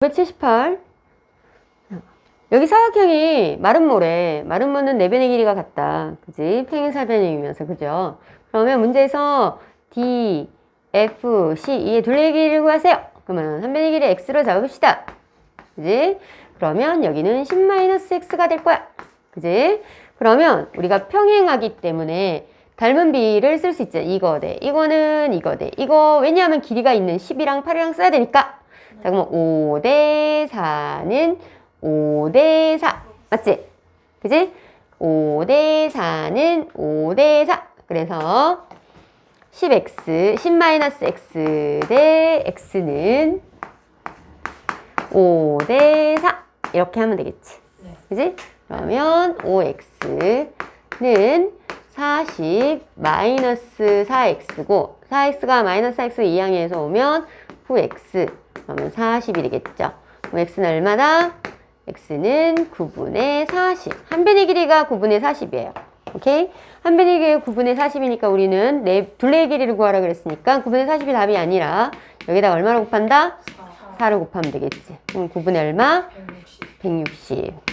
578. 여기 사각형이 마른 모래, 마른 모는 네 변의 길이가 같다. 그지? 평행사변형이면서, 그죠? 그러면 문제에서 D, F, C, 이의 둘레의 길이를 구하세요. 그러면 한 변의 길이 X로 잡읍시다. 그지? 그러면 여기는 10-X가 될 거야. 그지? 그러면 우리가 평행하기 때문에 닮은 비를 쓸 수 있죠. 이거 대, 이거는 이거 대. 이거 왜냐하면 길이가 있는 10이랑 8이랑 써야 되니까. 자, 그러면 5대 4는 5대 4. 맞지? 그지? 5대 4는 5대 4. 그래서 10x, 10-x 대 x는 5대 4. 이렇게 하면 되겠지. 네. 그지? 그러면 5x는 40 마이너스 4x고 4x가 마이너스 4x 이항에서 오면 9x 그러면 40이 되겠죠. 그럼 x는 얼마다? x는 9분의 40. 한 변의 길이가 9분의 40이에요. 오케이? 한 변의 길이가 9분의 40이니까 우리는 네, 둘레의 길이를 구하라 그랬으니까 9분의 40이 답이 아니라 여기다 얼마를 곱한다? 4, 4를 곱하면 되겠지. 그럼 9분의 얼마? 160. 160.